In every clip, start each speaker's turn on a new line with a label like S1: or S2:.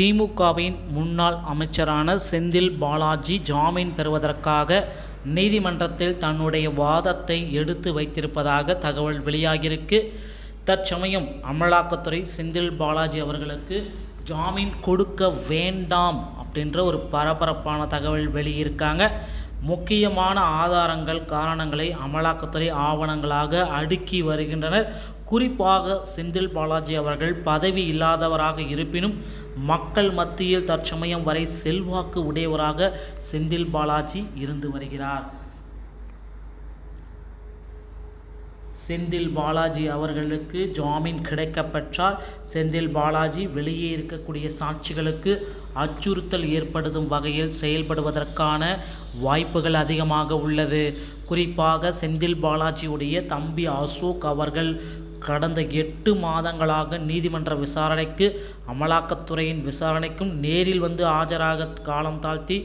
S1: திமுகவின் முன்னாள் அமைச்சரான செந்தில் பாலாஜி ஜாமீன் பெறுவதற்காக நீதிமன்றத்தில் தன்னுடைய வாதத்தை எடுத்து வைத்திருப்பதாக தகவல் வெளியாகியிருக்கு. தற்சமயம் அமலாக்கத்துறை செந்தில் பாலாஜி அவர்களுக்கு ஜாமீன் கொடுக்க வேண்டாம் அப்படின்ற ஒரு பரபரப்பான தகவல் வெளியிருக்காங்க. முக்கியமான ஆதாரங்கள் காரணங்களை அமலாக்கத்துறை ஆவணங்களாக அடுக்கி வருகின்றனர். குறிப்பாக செந்தில் பாலாஜி அவர்கள் பதவி இல்லாதவராக இருப்பினும் மக்கள் மத்தியில் தற்சமயம் வரை செல்வாக்கு உடையவராக செந்தில் பாலாஜி இருந்து வருகிறார். செந்தில் பாலாஜி அவர்களுக்கு ஜாமீன் கிடைக்கப்பெற்றால் செந்தில் பாலாஜி வெளியே இருக்கக்கூடிய சாட்சிகளுக்கு அச்சுறுத்தல் ஏற்படுத்தும் வகையில் செயல்படுவதற்கான வாய்ப்புகள் அதிகமாக உள்ளது. குறிப்பாக செந்தில் பாலாஜியுடைய தம்பி அசோக் அவர்கள் கடந்த எட்டு மாதங்களாக நீதிமன்ற விசாரணைக்கு அமலாக்கத்துறையின் விசாரணைக்கும் நேரில் வந்து ஆஜராக காலம் தாழ்த்தி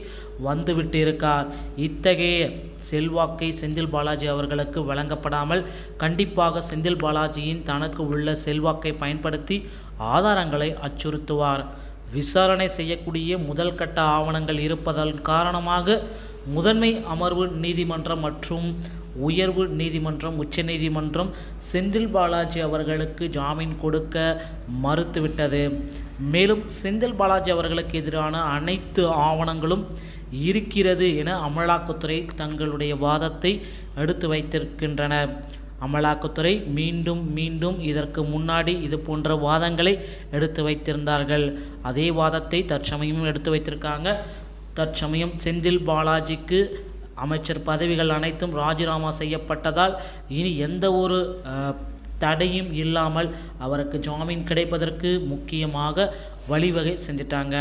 S1: வந்துவிட்டிருக்கார். இத்தகைய செல்வாக்கை செந்தில் பாலாஜி அவர்களுக்கு வழங்கப்படாமல் கண்டிப்பாக செந்தில் பாலாஜியின் தனக்கு உள்ள செல்வாக்கை பயன்படுத்தி ஆதாரங்களை அச்சுறுத்துவார். விசாரணை செய்யக்கூடிய முதல் கட்ட ஆவணங்கள் இருப்பதன் காரணமாக முதன்மை அமர்வு நீதிமன்றம் மற்றும் உயர்வு நீதிமன்றம் உச்சநீதிமன்றம் செந்தில் பாலாஜி அவர்களுக்கு ஜாமீன் கொடுக்க மறுத்துவிட்டது. மேலும் செந்தில் பாலாஜி அவர்களுக்கு எதிரான அனைத்து ஆவணங்களும் இருக்கிறது என அமலாக்கத்துறை தங்களுடைய வாதத்தை எடுத்து வைத்திருக்கின்றனர் அமலாக்கத்துறை மீண்டும் மீண்டும் இதற்கு முன்னாடி இது போன்ற வாதங்களை எடுத்து வைத்திருந்தார்கள். அதே வாதத்தை தற்சமயம் எடுத்து வைத்திருக்காங்க. தற்சமயம் செந்தில் பாலாஜிக்கு அமைச்சர் பதவிகள் அனைத்தும் ராஜினாமா செய்யப்பட்டதால் இனி எந்த ஒரு தடையும் இல்லாமல் அவருக்கு ஜாமீன் கிடைப்பதற்கு முக்கியமாக வழிவகை செஞ்சிட்டாங்க.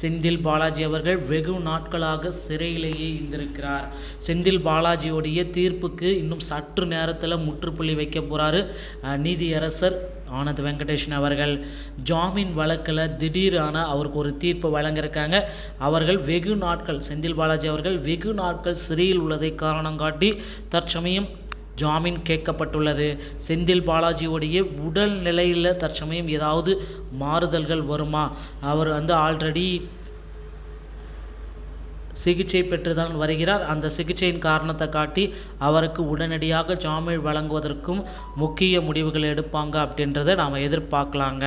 S1: செந்தில் பாலாஜி அவர்கள் வெகு நாட்களாக சிறையிலேயே இருந்திருக்கிறார். செந்தில் பாலாஜியோடைய தீர்ப்புக்கு இன்னும் சற்று நேரத்தில் முற்றுப்புள்ளி வைக்க போகிறாரு நீதியரசர் ஆனந்த் வெங்கடேஷன் அவர்கள். ஜாமீன் வழக்கில் திடீரான அவருக்கு ஒரு தீர்ப்பு வழங்கியிருக்காங்க. அவர்கள் வெகு நாட்கள் செந்தில் பாலாஜி அவர்கள் வெகு நாட்கள் சிறையில் உள்ளதை காரணம் காட்டி தற்சமயம் ஜாமீன் கேட்கப்பட்டுள்ளது. செந்தில் பாலாஜியோடைய உடல் நிலையில் தற்சமயம் ஏதாவது மாறுதல்கள் வருமா? அவர் வந்து ஆல்ரெடி சிகிச்சை பெற்றுதான் வருகிறார். அந்த சிகிச்சையின் காரணத்தை காட்டி அவருக்கு உடனடியாக ஜாமீன் வழங்குவதற்கும் முக்கிய முடிவுகள் எடுப்பாங்க அப்படின்றத நாம் எதிர்பார்க்கலாங்க.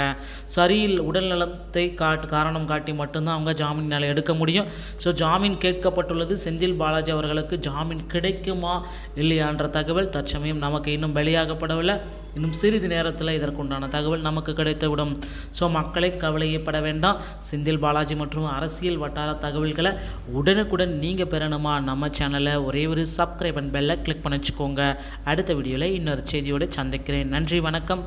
S1: சரியில் உடல்நலத்தை காட்டு காரணம் காட்டி மட்டும்தான் அவங்க ஜாமீன் நிலை எடுக்க முடியும். ஸோ ஜாமீன் கேட்கப்பட்டுள்ளது. செந்தில் பாலாஜி அவர்களுக்கு ஜாமீன் கிடைக்குமா இல்லையான்ற தகவல் தற்சமயம் நமக்கு இன்னும் வெளியாகப்படவில்லை. இன்னும் சிறிது நேரத்தில் இதற்குண்டான தகவல் நமக்கு கிடைத்துவிடும். ஸோ மக்களை கவலையப்பட வேண்டாம். செந்தில் பாலாஜி மற்றும் அரசியல் வட்டார தகவல்களை உடன் உடனுக்குடன் நீங்கள் பெறணுமா? நம்ம சேனலை ஒரே ஒரு சப்ஸ்கிரைப் அண்ட் பெல்லை கிளிக் பண்ணி வச்சுக்கோங்க. அடுத்த வீடியோவில் இன்னொரு செய்தியோடு சந்திக்கிறேன். நன்றி வணக்கம்.